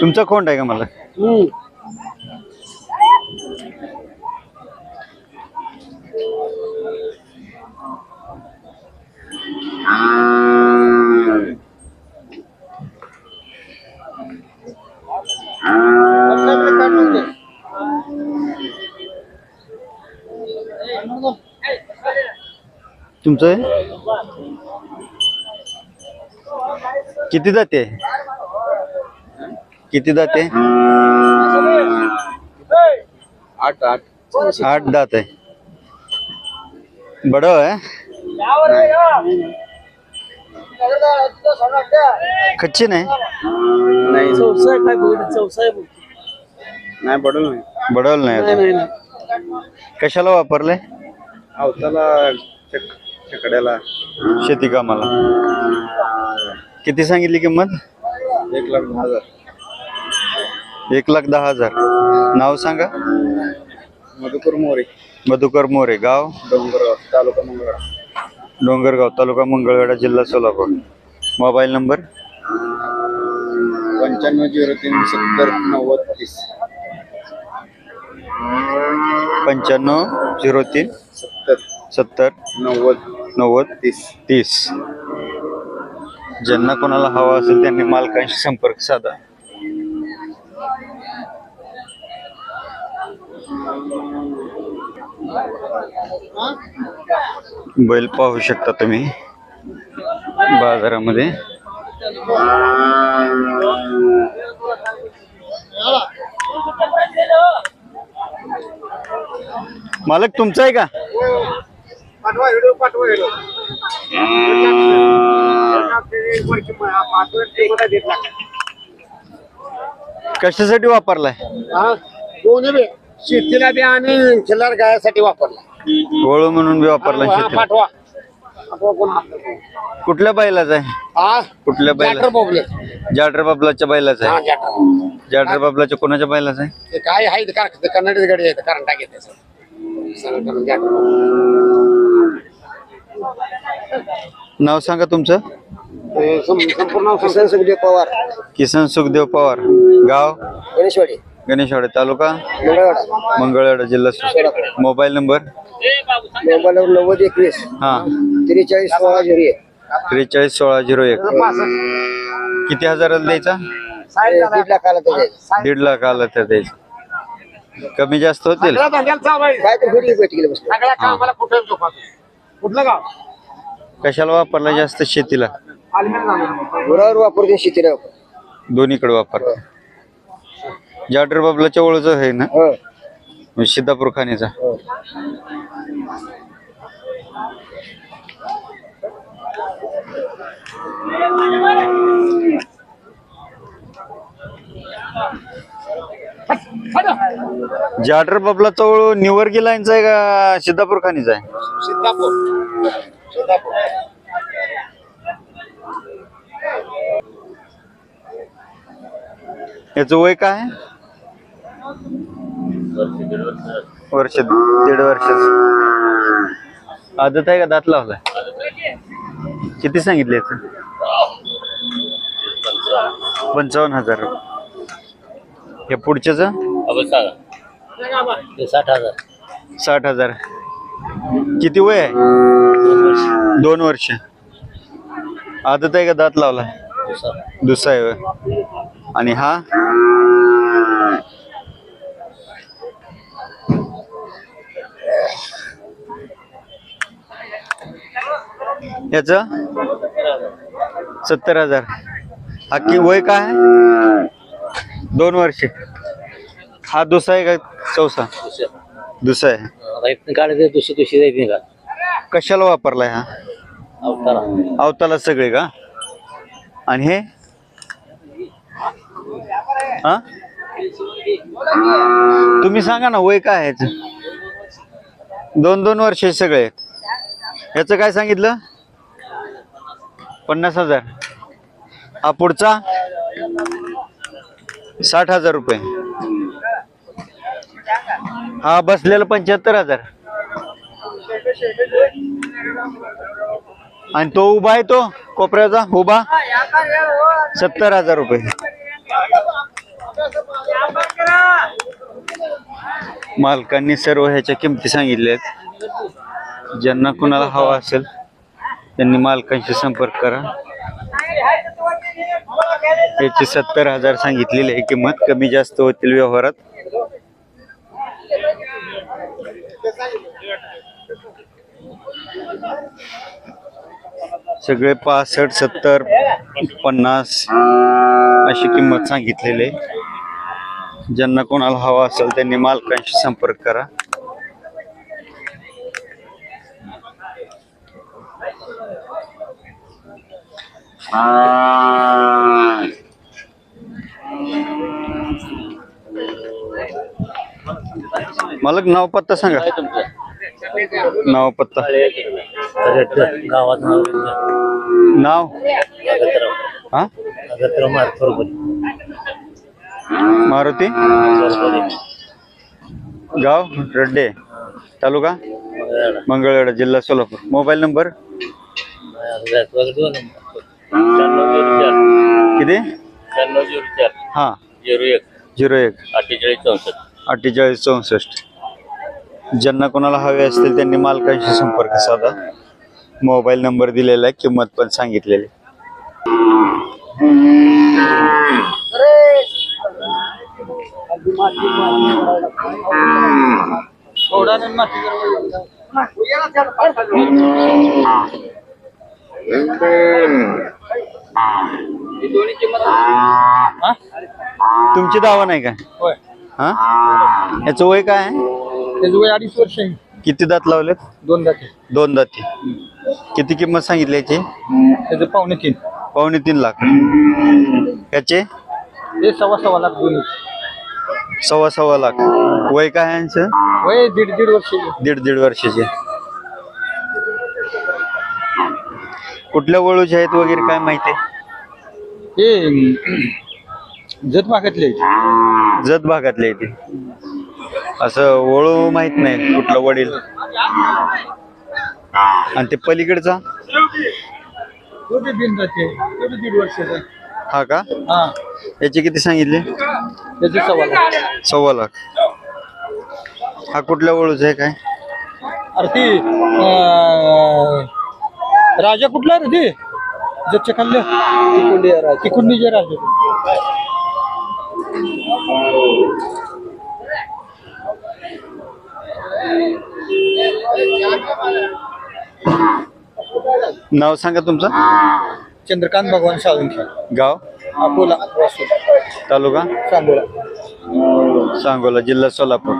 तुमचा खोंड आहे का मला तुमचं आहे? किती जाते? किती जाते? आठ आठ. आठ दात आहे बड आहे कच्ची नाही? नाही. चौसा काय बघितलं चौसा नाही पडल नाही. बडवल नाही. कशाला वापरले? अवताला शेती कामाला. किती सांगितली किंमत? एक लाख दहा हजार. एक लाख दहा हजार. नाव सांगा. मधुकर मोरे. मधुकर मोरे गाव? डोंगरगाव तालुका मंगळा डोंगरगाव तालुका मंगळवेढा जिल्हा सोलापूर. Mobile number? पंच्याण्णव झिरो तीन सत्तर नव्वद तीस. पंच्याण्णव झिरो तीन सत्तर. सत्तर नव्वद. नव्वद तीस. तीस. ज्यांना कोणाला हवा असेल त्यांनी मालकांशी संपर्क साधा. बैल पाहू शकता तुम्ही बाजारामध्ये. मालक तुमचा आहे का? पाठवा व्हिडिओ पाठवा व्हिडिओ कशासाठी वापरलाय? दोन्ही बी शेतीला बी आणि खिल्लार गायासाठी वापरला गोळू म्हणून बी वापरला पाठवा. पाठवा कोण कुठल्या बैलाचा आहे? हा? कुठल्या बैला? जॅटर बोबले. जाडर बाबलाच्या बैलाचा हा आहे जॅटर जाडर बाबलाच्या कोणाच्या बैलाचा आहे? ते काय आहे? ते कर्नाटक गाडी आहे कारण टाकेत नाव सांगा तुमचं? संपूर्ण किसन सुखदेव पवार. किसन सुखदेव पवार. गाव? गणेशवाडी. गणेशवाडी तालुका? मंगळवाडा. जिल्हा मोबाईल नंबर? मोबाईलवर नव्वद एकवीस. हा. त्रेचाळीस सोळा झिरो एक. त्रेचाळीस सोळा झिरो एक. किती हजाराला द्यायचा? दीड लाख आला तर दीड लाख आला तर द्यायचा. कमी जास्त होतील. काय तर घरी भेट गेले बस कुठलं गाव? कशाला वापरला जास्त शेतीला? गुरावर वापरते शेतीला. वापर. दोन्हीकडे वापरता जाडर बाबलाच्या ओळख आहे ना? हो. सिद्धापूर खाणीचा. हो. जाडर बाबलाचा ओळ निवर्गी लाईनचा आहे का सिद्धापूर खाणीचा आहे? सिद्धापूर. सिद्धापूर याचं वय काय? आहे? वर्ष. दीड वर्षाच आदत आहे का दात लावलाय? किती सांगितले याच? पंचावन्न. हजार हे पुढच्याच? साठ हजार. साठ हजार किती वय आहे? दोन वर्ष. आदत आहे का दात लावला? दुसरा आहे वय आणि हा? याच? सत्तर हजार. हा वय काय आहे? दोन वर्ष. हा दुसरा आहे का चौसा. दुसरा आहे. काढायचं दुसरी दुसरी जायची का? कशाला वापरलाय हा? अवतारा. अवताला सगळे का? आणि हे? हा? तुम्ही सांगा ना वय काय आहे याचं? दोन दोन वर्ष सगळे. याच काय सांगितलं? पन्नास हजार. हा पुढचा? साठ हजार रुपये. हा बसलेला पंच्याहत्तर हजार. आणि तो उभा आहे तो कोपऱ्याचा उभा. सत्तर हजार रुपये. मालकांनी सर्व ह्याच्या किमती सांगितल्या आहेत. ज्यांना कुणाला हवा असेल त्यांनी मालकांशी संपर्क करा. याची सत्तर हजार सांगितलेली आहे. किंमत कमी जास्त होतील व्यवहारात. सगळे पासष्ट सत्तर पन्नास अशी किंमत सांगितलेली आहे. ज्यांना कोणाला हवा असेल त्यांनी मालकांशी संपर्क करा. मालक नाव पत्ता सांगा. नाव पत्ता. गावात नाव नाव? अगतराव हा? अगतराव मारुती गाव? रड्डे. तालुका? मंगळवेढा. जिल्हा सोलापूर. Mobile number? किती? झिरो चार हा. झिरो एक. झिरो एक अठ्ठेचाळीस चौसष्ट अठ्ठेचाळीस चौसष्ट. ज्यांना कोणाला हवे असतील त्यांनी मालकांशी संपर्क साधा. मोबाईल नंबर दिलेला आहे किंमत पण सांगितलेली. तुमची दावा नाही का? हा? याचं वय काय आहे? त्याचं वय अडीच वर्ष आहे. किती दात लावलेत? दोन जाते दोन दाती किती किंमत सांगितली याची? त्याचं पावणे तीन. पावणे तीन लाख. याचे? सव्वा सव्वा लाख दोन्ही सव्वा सव्वा लाख. वय काय आहे यांचं? वय दीड दीड वर्ष दीड दीड वर्षाचे. कुठल्या वळूचे आहेत वगैरे काय माहिती? आहे हे जत भागातले जत भागातले ते असं वळू माहीत नाही कुठलं वडील. आणि ते पलीकडचा? दीड वर्षाचा हा का? हा. याचे किती सांगितले? त्याचे सव्वा लाख. सव्वा लाख. हा कुठल्या वळूचा आहे काय? अरे ती अं, राजा कुठला रे ते? जगच्या खाल्लं तिकुंडी राजा. तिकुंडीचे राजा. नाव सांगा तुमचं? चंद्रकांत भगवान साळुंखे. गाव? अकोला वासूर तालुका? सांगोला. सांगोला जिल्हा सोलापूर.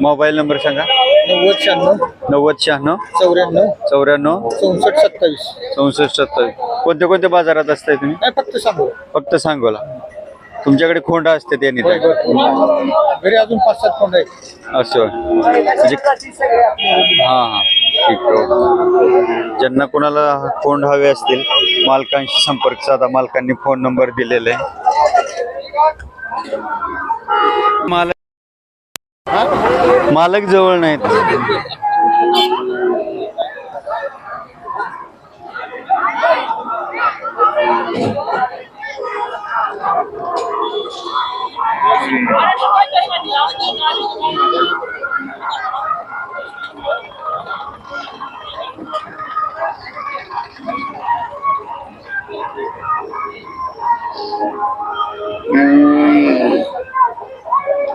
मोबाईल नंबर सांगा. नव्वद शहाण्णव नव्वद शहाण्णव चौऱ्याण्णव चौऱ्याण्णव चौसष्ट सत्तावीस. चौसष्ट सत्तावीस. कोणत्या कोणत्या बाजारात असताय तुम्ही? नाही फक्त सांगोला. फक्त सांगोला. तुमच्याकडे खोंडा असते होय, होय. घरी अजून पाच सात आहेत. असं. म्हणजे हा हा. ठीक आहे ज्यांना कोणाला फोन हवे असतील मालकांशी संपर्क साधा. मालकांनी फोन नंबर दिलेला आहे. मालक मालक जवळ नाहीत.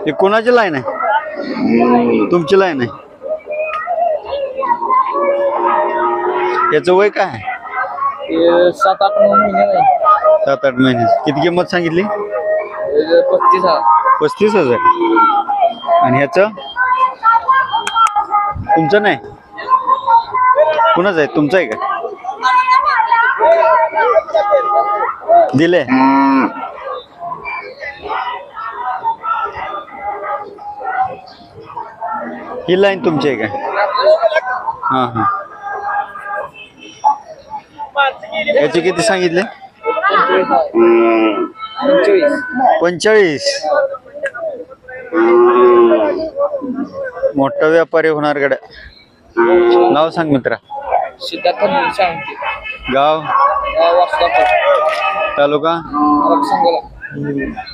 हे कोणाची लाईन आहे? तुमची लाईन आहे. याचं वय काय सात आठ नऊ महिने सात आठ महिने. किती किंमत सांगितली? पस्तीस हजार. पस्तीस हजार. आणि ह्याचं? तुमचं नाही? कुणाच आहे? तुमचं आहे का? दिले. ही लाईन तुमची आहे का? हां हां. याचे किती सांगितले? पंचेचाळीस मोठा व्यापारी होणार गड्या. नाव सांग मित्रा. सिद्धार्थ सांगते गाव? तालुका?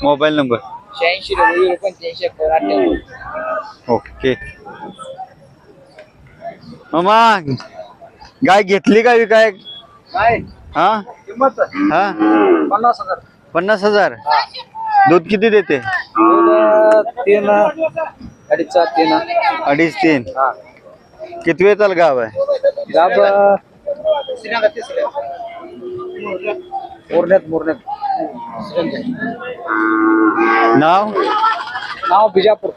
Mobile number. शहाऐंशी नव्वद पंच्याऐंशी एकावन्न अठ्ठ्याण्णव. ओके. मामा गाय घेतली का विकाय? काय? हा? किंमत? हा? पन्नास हजार. पन्नास हजार? दूध किती देते? तीन अडीच सात तीन. अडीच तीन. किती वेळ चाल गाव आहे? गाव मोरण्यात मोरण्यात नाव? नाव बिजापूर.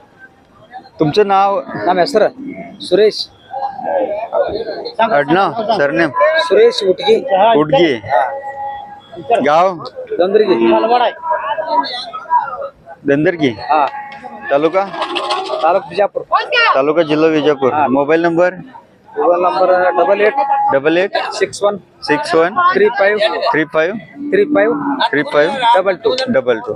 तुमचं नाव? नाम आहे सर सुरेश. आडनाव सरनेम. सुरेश उटगी. उटगी. गाव? दंदरगी. हा. तालुका? तालुक बिजापूर तालुका जिल्हा Vijapur. Mobile number? Mobile number double eight double eight six one six one three five three five three five three five double two double two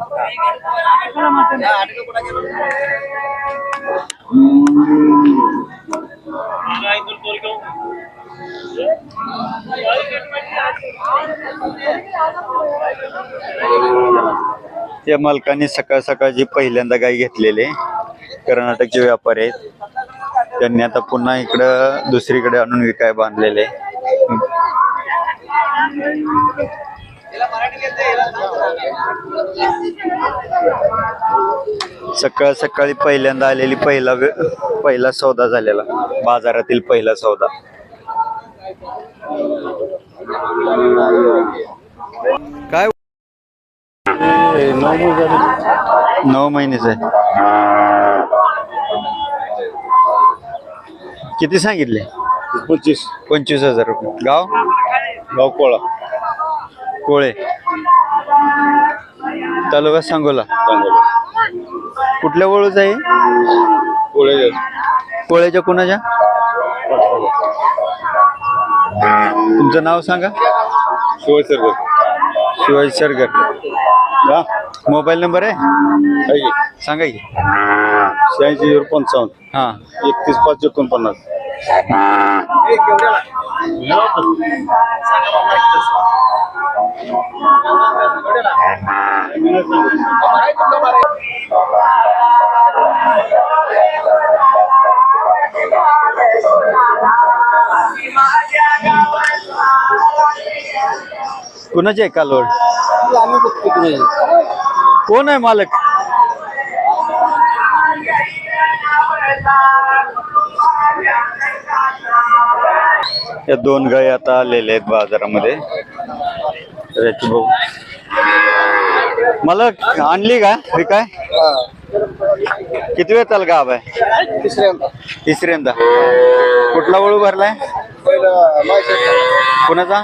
या मालकांनी सकाळ सकाळची पहिल्यांदा गाय घेतलेले. कर्नाटकचे व्यापारी आहेत. त्यांनी आता पुन्हा इकडं दुसरीकडे आणून विकाय बांधलेले. सकाळ सकाळी पहिल्यांदा आलेली पहिला पहिला सौदा झालेला. बाजारातील पहिला सौदा. काय नऊ महिन्याचं आहे. किती सांगितले? पंचवीस. पंचवीस हजार रुपये. गाव? गाव कोळा. कोळे. तालुका सांगोला. कुठल्या वळूच आहे? कोळे कोळ्याच्या कोणाच्या? तुमचं नाव सांगा. शिवाय sir Shivaji Sargar mobile number आहे सांगा की शहाऐंशी झिरो पंचावन्न। हा। एकतीस पाच एकोणपन्नास। कुणाची आहे कोण आहे मालक? या दोन गाय आता आलेल्या आहेत बाजारामध्ये. तर याची बघू मालक आणली का? विकाय? किती वेळ चाल गाव आहे? तिसऱ्यांदा. तिसऱ्यांदा कुठला वळू भरलाय? कुणाचा?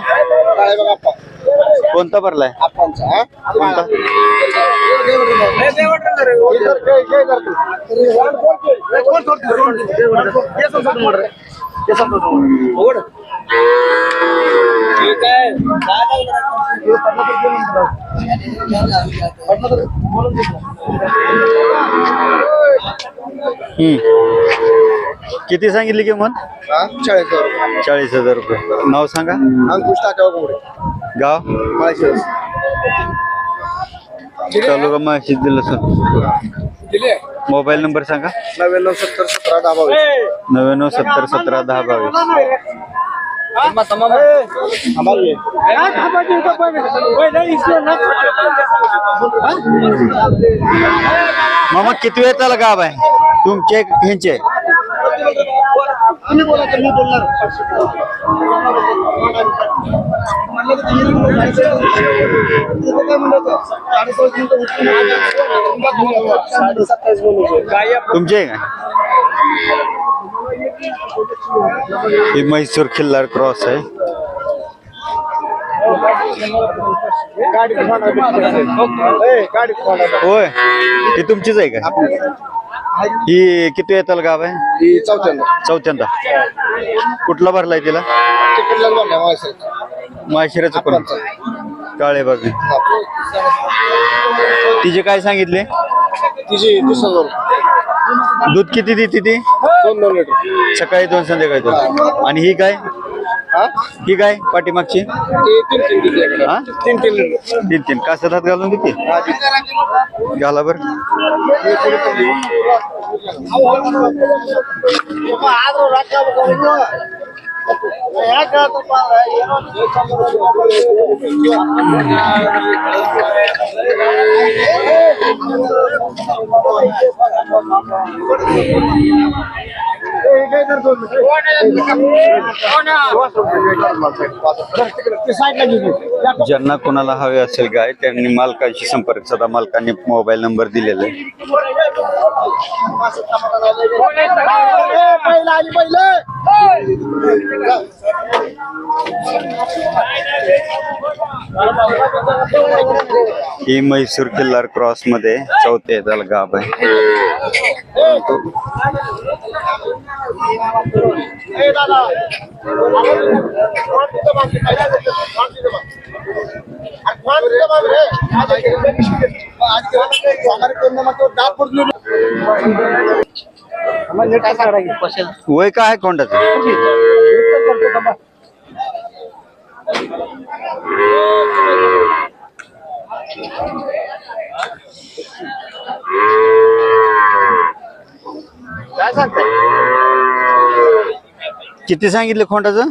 कोणता भरलाय कोणता हम्म. किती सांगितली किंमत? चाळीस चाळीस हजार रुपये. नाव सांगा. अंकुश टाकाव गाव? तालुका माहिती दिलं सर दिले? मोबाईल नंबर सांगा. नव्याण्णव सत्तर सतरा दहा बावीस. नव्याण्णव सत्तर सतरा दहा बावीस. એમાં તમામ અમારી ના ખાવા દે તો પણ ઓય નહીં ઇસને ના मोहम्मद किती वेळचा लगाव आहे तुमचे ह्यांचे तुम्ही बोला तर मी बोलणार म्हणलं की तुम्ही बोलणार. तिथं काय म्हणलं होतं? साडेसहा मिनिटं उठून आलो. सत्तावीस बोलू. तुमचे आहे का ही म्हैसूर खिल्लार क्रॉस आहे होय ही तुमचीच आहे का? ही किती येताल गाव आहे? ही चौथ्यांदा. चौथ्यांदा. कुठला भरलाय तिला? माणसाला माशिराचं पण. काळे बाग. तिचे काय सांगितले? तिची दूध किती देते ती? दोन दोन लिटर सकाळी दोन संध्याकाळी दोन. आणि ही काय? ही? गाय पाठीमागची? हा? तीन तीन तीन तीन. कासदात घालून किती घाला बर. ಯಾಕಂತಪ್ಪ ಏನೋ ज्यांना कोणाला हवे असेल गाय त्यांनी मालकांशी संपर्क साधा. मालकांनी मोबाईल नंबर दिलेला आहे. ही म्हैसूर किल्लार क्रॉसमध्ये चौथे त्याला आहे. वय काय आहे कोंडाचं? काय सांगताय? किती सांगितलं खोंडाचं?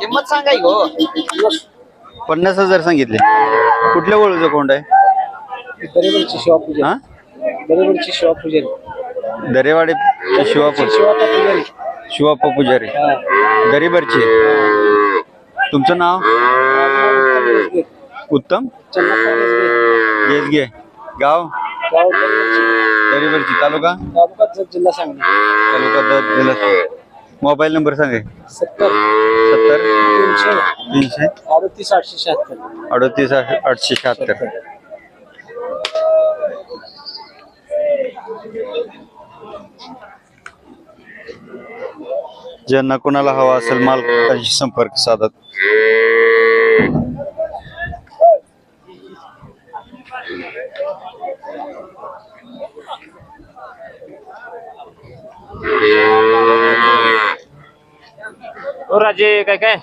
किंमत सांगाय गो. पन्नास हजार सांगितले. कुठल्या वळूचं कोंड आहे? दरेवरची शिवापूजन. हा? दरेवरची शिवापूजन. दरेवाडे शिवापूर पुजारी. शिवाप्पा पुजारी. दरीबरची तुमचं नाव? उत्तम? गेजगे गाव? दरीबरची तालुका तालुका जिल्हा सांगली तालुका जिल्हा मोबाईल नंबर सांगा. सत्तर. सत्तर. तीनशे. तीनशे. अडतीस आठशे शहात्तर. अडतीस आठशे शहात्तर. ज्यांना कोणाला हवा असेल मालकांशी संपर्क साधत राजे काय काय?